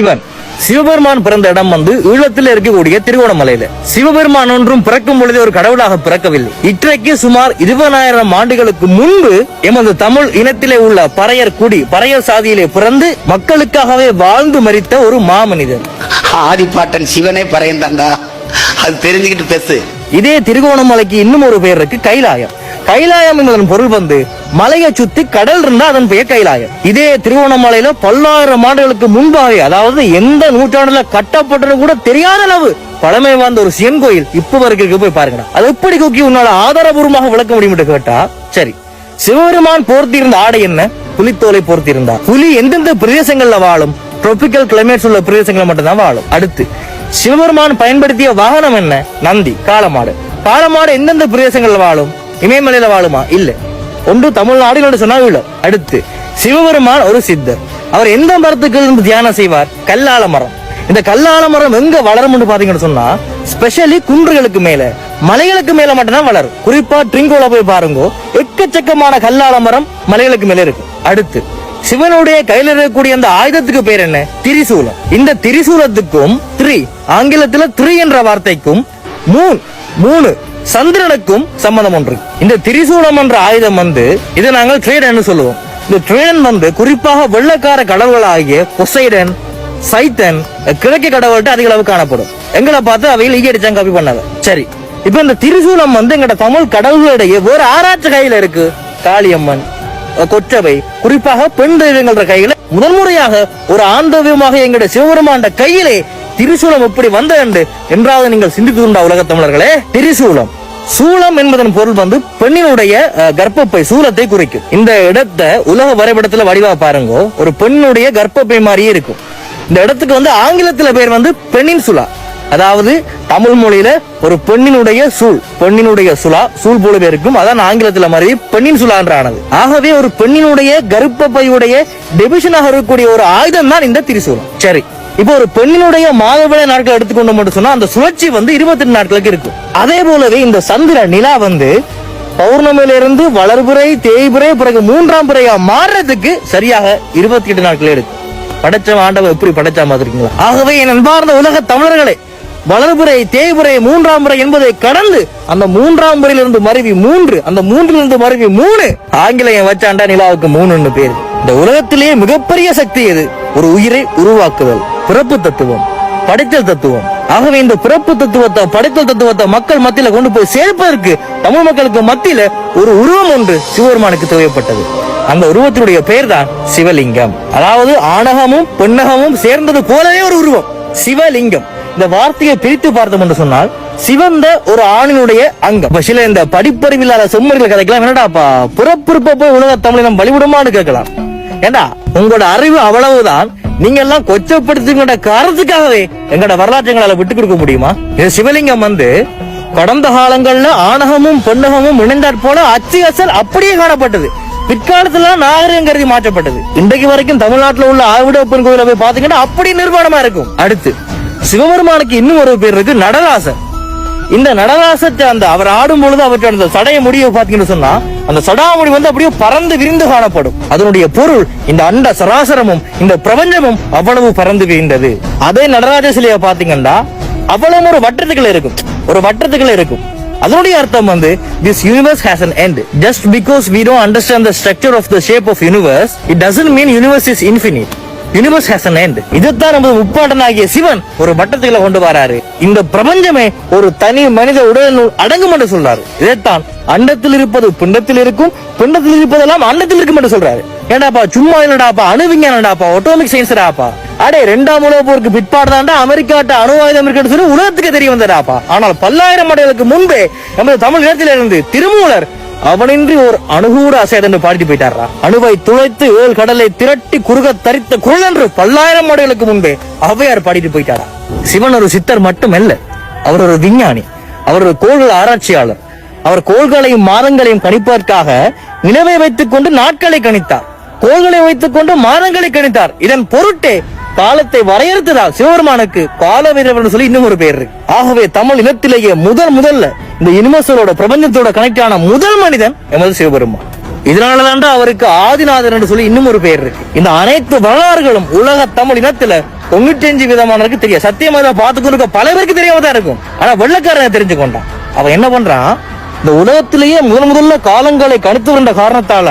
சிவன். சிவபெருமான் பிறந்த இடம் வந்து ஈழத்தில் இருக்கக்கூடிய திருவோணமலையில சிவபெருமான் ஒன்றும் பிறக்கும் பொழுதே ஒரு கடவுளாக பிறக்கவில்லை. இன்றைக்கு சுமார் இருபதாயிரம் ஆண்டுகளுக்கு முன்பு எமது தமிழ் இனத்திலே உள்ள பறையர் குடி பறையர் சாதியிலே பிறந்து மக்களுக்காகவே வாழ்ந்து மரித்த ஒரு மாமனிதர். ஆதிப்பாட்டன் சிவனே பறையந்தாண்டா அது தெரிஞ்சுக்கிட்டு பேசு. இதே திருகோணமலைக்கு இன்னும் ஒரு பெயர் இருக்கு கைலாயம். கைலாயம் என்பதன் பொருள் வந்து மலையை சுத்தி கடல் இருந்தா அதன் பெயர் கைலாயம். இதே திருவோணமலையில பல்லாயிரம் ஆண்டுகளுக்கு முன்பாகவே அதாவது எந்த நூற்றாண்டுல கட்டப்பட்டது கூட தெரியாத அளவு பழமை வாய்ந்த ஒரு சிவன் கோயில் இப்ப வரைக்கும் போய் பாருங்க அது எப்படி கூக்கி உன்னால ஆதாரபூர்வமாக விளக்க முடியும் என்று கேட்டா சரி சிவபெருமான் போர்த்தியிருந்த ஆடை என்ன? புலித்தோலை போர்த்தியிருந்தார் புலி எந்தெந்த பிரதேசங்கள்ல வாழும்? டிராபிக்கல் கிளைமேட்ஸ் உள்ள பிரதேசங்களை மட்டும்தான் வாழும். அடுத்து சிவபெருமான் பயன்படுத்திய வாகனம் என்ன? நந்தி காலமாடு காலமாடு எந்தெந்த பிரதேசங்கள்ல வாழும்? இமயமலையில வாழுமா? இல்ல. ஒன்று தமிழ்நாடு இல்லைன்னு சொன்னா இல்ல அடுத்து சிவபெருமான் ஒரு சித்தர். அவர் எந்த மரத்துக்கு இருந்து தியானம் செய்வார்? கல்லால மரம். இந்த கல்லால மரம் எங்க வளரும்னு பாத்தீங்கன்னு சொன்னா ஸ்பெஷலி குன்றுகளுக்கு மேல. மலைகளுக்கு மேல மட்டும்தான் வளரும். குறிப்பா ட்ரிங்கோல போய் பாருங்க எக்கச்சக்கமான கல்லால மரம் மலைகளுக்கு மேல இருக்கு. அடுத்து சிவனுடைய கையில இருக்கக்கூடிய அந்த ஆயுதத்துக்கு பேர் என்ன? திரிசூலம். இந்த திரிசூலத்துக்கும் த்ரீ ஆங்கிலத்துல த்ரீ என்ற வார்த்தைக்கும் மூணு மூணு சந்திரனுக்கும் சம்பந்தம் ஒன்று. இருக்கு. இந்த திரிசூலம் என்ற ஆயுதம் வந்து இதை நாங்கள் ட்ரேடன் சொல்லுவோம். இந்த ட்ரேடன் வந்து குறிப்பாக வெள்ளக்கார கடவுள்களாகிய பொசைடன் சைத்தன் கிழக்கு கடவுள்கிட்ட அதிக அளவு காணப்படும். எங்களை பார்த்து அவையில் ஈகி அடிச்சாங்க காப்பி பண்ணாங்க. சரி இப்ப இந்த திரிசூலம் வந்து எங்கட தமிழ் கடவுள்களிடையே வேற ஆராய்ச்சி கையில இருக்கு. காளியம்மன் கொச்சவை கொற்றவை குறிப்பாக பெண் தெய்வங்கள கையில முதன்முறையாக ஒரு ஆண் தெய்வமாக எங்களுடைய சிவபெருமாண்ட கையிலே திரிசூலம் எப்படி வந்தது என்றாவது நீங்கள் சிந்தித்து உண்டா உலக தமிழர்களே. திரிசூலம். சூலம் என்பதன் பொருள் வந்து பெண்ணினுடைய கர்ப்பப்பை சூலத்தை குறிக்கும். இந்த இடத்தை உலக வரைபடத்துல வடிவா பாருங்க. ஒரு பெண்ணுடைய கர்ப்பப்பை மாதிரியே இருக்கும். இந்த இடத்துக்கு வந்து ஆங்கிலத்துல பேர் வந்து பெண்ணின் சுலா. அதாவது தமிழ் மொழியில ஒரு பெண்ணினுடைய சூழ் பெண்ணினுடைய சுலா சூழ் போலவே இருக்கும். அதான் ஆங்கிலத்துல மாதிரி பெண்ணின் சுலான்ற ஆனது ஆகவே ஒரு பெண்ணினுடைய கர்ப்பப்பையுடைய டெபிஷனாக இருக்கக்கூடிய ஒரு ஆயுதம் தான் இந்த திரிசூலம். சரி. இப்போ ஒரு பெண்ணினுடைய மாதவிடாய் நாட்கள் எடுத்துக்கொண்டு மட்டும் சொன்னா அந்த சுழற்சி வந்து இருபத்தி ரெண்டு நாட்களுக்கு இருக்கும். அதே போலவே இந்த சந்திர நிலா வந்து பௌர்ணமியிலிருந்து வளர்புரை தேய்புரை பிறகு மூன்றாம் பிறையா மாறுறதுக்கு சரியாக இருபத்தி எட்டு நாட்கள் எடுக்கும். படைச்ச ஆண்டவன் எப்படி படைச்சா மாதிரி ஆகவே என் அன்பார்ந்த உலக தமிழர்களே வளர்புரை தேய்புரை மூன்றாம் முறை என்பதை கடந்து அந்த மூன்றாம் முறையிலிருந்து மருவி மூன்று அந்த மூன்றிலிருந்து மருவி மூணு ஆங்கிலேயம் வச்சாண்டா நிலாவுக்கு மூணுன்னு பேர். இந்த உலகத்திலேயே மிகப்பெரிய சக்தி எது? ஒரு உயிரை உருவாக்குதல். பிறப்பு தத்துவம் படைத்தல் தத்துவம். ஆகவே இந்த பிறப்பு தத்துவத்தை படைத்தல் தத்துவத்தை மக்கள் மத்தியில கொண்டு போய் சேர்ப்பதற்கு தமிழ் மக்களுக்கு மத்தியில ஒரு உருவம் ஒன்று சிவபெருமானுக்கு தேவைப்பட்டது. அந்த உருவத்தினுடைய பெயர் தான் சிவலிங்கம். அதாவது ஆணகமும் பெண்ணகமும் சேர்ந்தது போலவே ஒரு உருவம் சிவலிங்கம். இந்த வார்த்தையை பிரித்து பார்த்தோம் என்று சொன்னால் சிவந்த ஒரு ஆணினுடைய அங்கம். சில இந்த படிப்பறிவில்லாத செம்மறிகள் கதைக்கலாம் என்னடாப்பா? பிறப்பிருப்ப போய் உலக தமிழினம் வழிவிடுமான்னு கேட்கலாம். ஏண்டா உங்களோட அறிவு அவ்வளவுதான் நீங்க எல்லாம் கொச்சப்படுத்துங்கிற காரணத்துக்காகவே எங்களோட வரலாற்றுங்களால விட்டு கொடுக்க முடியுமா? இது சிவலிங்கம் வந்து கடந்த காலங்கள்ல ஆணகமும் பெண்ணகமும் இணைந்தாற் போல அச்சு அசல் அப்படியே காணப்பட்டது. பிற்காலத்துல நாகரிகம் கருதி மாற்றப்பட்டது. இன்றைக்கு வரைக்கும் தமிழ்நாட்டுல உள்ள ஆவிடப்பன் கோயில போய் பாத்தீங்கன்னா அப்படி நிர்மாணமா இருக்கும். அடுத்து சிவபெருமானுக்கு இன்னும் ஒரு பேர் இருக்கு நடராசன் இந்த நடராசத்தை அந்த அவர் ஆடும் பொழுது அவற்றை அந்த சடைய முடிவு பாத்தீங்கன்னு சொன்னா அந்த சடாமுடி வந்து அப்படியே பறந்து விரிந்து காணப்படும். அதனுடைய பொருள் இந்த அண்ட சராசரமும் இந்த பிரபஞ்சமும் அவ்வளவு பறந்து விரிந்தது. அதே நடராஜ சிலையை பாத்தீங்கன்னா அவ்வளவு ஒரு வட்டத்துக்குள்ள இருக்கும். ஒரு வட்டத்துக்குள்ள இருக்கும். அதனுடைய அர்த்தம் வந்து this universe has an end just because we don't understand the structure of the shape of universe it doesn't mean universe is infinite universe has இதைத்தான் நமது முப்பாட்டனாகிய சிவன் ஒரு வட்டத்துக்குள்ள கொண்டு வராரு. இந்த பிரபஞ்சமே ஒரு தனி மனித உடலினுள் அடங்கும் என்று சொல்றாரு. இதைத்தான் அண்டத்தில் இருப்பது பிண்டத்தில் இருக்கும் பிண்டத்தில் இருப்பதெல்லாம் அண்டத்தில் இருக்கும் என்று சொல்றாரு. ஏண்டாப்பா சும்மா இல்லடாப்பா அணு விஞ்ஞானடாப்பா ஆட்டோமிக் சயின்ஸ்டாப்பா அடே ரெண்டாம் உலக போருக்கு பிற்பாடுதாண்டா அமெரிக்காட்ட அணு ஆயுதம் இருக்குன்னு சொல்லி உலகத்துக்கு தெரிய வந்தடாப்பா ஆனால் பல்லாயிரம் ஆண்டுகளுக்கு முன்பே நமது தமிழ் நிலத்திலிருந்து திருமூலர் அவனின்றி ஒரு அணுகூட அசையதென்று பாடிட்டு போயிட்டாரா அணுவை துளைத்து ஏழு கடலை திரட்டி குறுக தரித்த குரல் என்று பல்லாயிரம் ஆண்டுகளுக்கு முன்பே அவையார் பாடிட்டு போயிட்டாரா. சிவன் ஒரு சித்தர் மட்டுமல்ல அவர் ஒரு விஞ்ஞானி அவர் ஒரு கோள்கள் ஆராய்ச்சியாளர் அவர் கோள்களையும் மாதங்களையும் கணிப்பதற்காக நிலவை வைத்துக் கொண்டு நாட்களை கணித்தார் கோள்களை வைத்துக் கொண்டு மாதங்களை கணித்தார். இதன் பொருட்டே காலத்தை வரையறுத்ததால் சிவபெருமானுக்கு கால வீரர் சொல்லி இன்னும் ஒரு பேர் இருக்கு. ஆகவே தமிழ் இனத்திலேயே முதல் முதல்ல இந்த யூனிவர்சலோட பிரபஞ்சத்தோட கனெக்ட் ஆன முதல் மனிதன் எமது சிவபெருமான் இதனாலதான்டா அவருக்கு ஆதிநாதர் என்று சொல்லி இன்னும் ஒரு பெயர் இருக்கு. இந்த அனைத்து வரலாறுகளும் உலக தமிழ் இனத்துல தொண்ணூற்றி அஞ்சு விதமானவருக்கு தெரியும் சத்தியமா இதை பார்த்துக்கொண்டு பல பேருக்கு தெரியாம தான் இருக்கும். ஆனா வெள்ளக்காரன் தெரிஞ்சு கொண்டான் அவன் என்ன பண்றான்? இந்த உலகத்திலேயே முதன் முதல்ல காலங்களை கணித்து வந்த காரணத்தால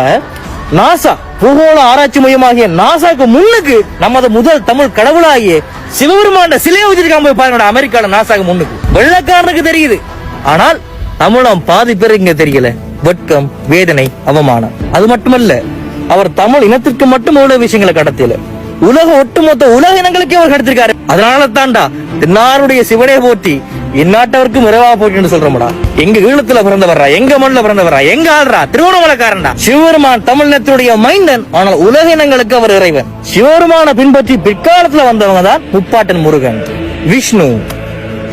நாசா பூகோள ஆராய்ச்சி மையமாகிய நாசாக்கு முன்னுக்கு நமது முதல் தமிழ் கடவுளாகிய சிவபெருமான சிலையை வச்சிருக்காம போய் பாருங்க அமெரிக்கால நாசாக்கு முன்னுக்கு. வெள்ளக்காரனுக்கு தெரியுது. ஆனால் தமிழம் பாதி பேர் இங்க தெரியல. வெட்கம் வேதனை அவமானம். அது மட்டுமல்ல அவர் தமிழ் இனத்திற்கு மட்டும் உள்ள விஷயங்களை கடத்தல. உலக ஒட்டுமொத்த உலக இனங்களுக்கே அவர் கடத்திருக்காரு. அதனால தாண்டா தென்னாருடைய சிவனே போற்றி இந்நாட்டவருக்கும் இரவா போட்டின்னு சொல்றோம்டா. எங்க ஈழத்துல பிறந்தவரா எங்க மண்ணில பிறந்தவரா எங்க ஆள்றா திருவண்ணாமலைக்காரன்டா. சிவபெருமான் தமிழினத்தினுடைய மைந்தன் ஆனால் உலக இனங்களுக்கு அவர் இறைவன். சிவபெருமான பின்பற்றி பிற்காலத்துல வந்தவங்க தான் முப்பாட்டன் முருகன். விஷ்ணு.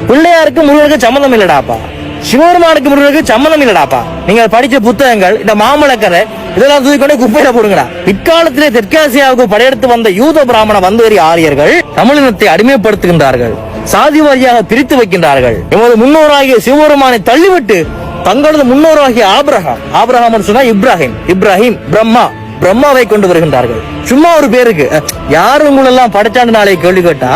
பிள்ளையாருக்கு முருகனுக்கு சம்மந்தம் இல்லடாப்பா. சிவபெருமானுக்கு முருகனுக்கு சம்மந்தம் இல்லடாப்பா. நீங்க படிச்ச புத்தகங்கள் இந்த மாமலக்கரை இதெல்லாம் தூக்கி கொண்டு குப்பையில போடுங்கடா. பிற்காலத்திலே தெற்காசியாவுக்கு படையெடுத்து வந்த யூத பிராமண வந்தேறி ஆரியர்கள் தமிழினத்தை அடிமைப்படுத்துகின்றார்கள். சாதி வாரியாக பிரித்து வைக்கின்றார்கள். எமது முன்னோராகிய சிவபெருமானை தள்ளிவிட்டு தங்களது முன்னோராகிய ஆபிரகாம் ஆபிரகாம் சொன்னா இப்ராஹிம் இப்ராஹிம் பிரம்மா பிரம்மாவை கொண்டு வருகின்றார்கள். சும்மா ஒரு பேருக்கு யாரு உங்களெல்லாம் படைச்சாண்டு நாளை கேள்வி கேட்டா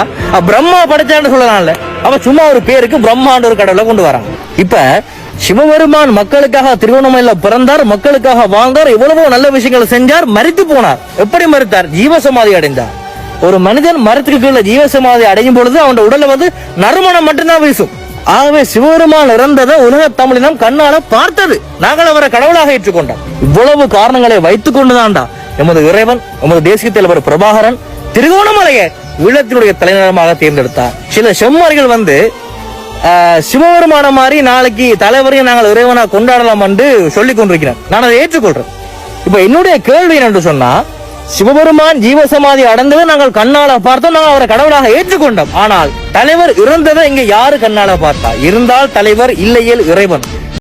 பிரம்மா படைச்சாண்டு சொல்லலாம்ல. அவ சும்மா ஒரு பேருக்கு பிரம்மாண்ட ஒரு கடவுளை கொண்டு வராங்க இப்ப சிவபெருமான் மக்களுக்காக திருவண்ணாமலையில பிறந்தார் மக்களுக்காக வாழ்ந்தார் எவ்வளவோ நல்ல விஷயங்களை செஞ்சார் மறித்து போனார். எப்படி மறுத்தார்? ஜீவசமாதி அடைந்தார். ஒரு மனிதன் மரத்துக்கு கீழே ஜீவசமாதி அடையும் பொழுது அவனோட உடல்ல வந்து நறுமணம் மட்டும்தான் வீசும். ஆகவே சிவபெருமான் இறந்ததை உலக தமிழினம் கண்ணால பார்த்தது. நாங்கள் அவரை கடவுளாக ஏற்றுக்கொண்டோம். இவ்வளவு காரணங்களை வைத்துக் கொண்டுதான்டா எமது இறைவன் எமது தேசிய தலைவர் பிரபாகரன் திருகோணமலையை ஈழத்தினுடைய தலைநகரமாக தேர்ந்தெடுத்தார் சில செம்மறிகள் வந்து சிவபெருமான மாதிரி நாளைக்கு தலைவரையும் நாங்கள் இறைவனா கொண்டாடலாம் என்று சொல்லிக் கொண்டிருக்கிறோம் நான் அதை ஏற்றுக்கொள்றேன். இப்ப என்னுடைய கேள்வி என்னென்று சொன்னா சிவபெருமான் ஜீவசமாதி அடைந்ததை நாங்கள் கண்ணால பார்த்தோம் நாங்கள் அவரை கடவுளாக ஏற்றுக்கொண்டோம். ஆனால் தலைவர் இறந்ததை இங்க யாரு கண்ணால பார்த்தா? இருந்தால் தலைவர் இல்லையேல் இறைவன்.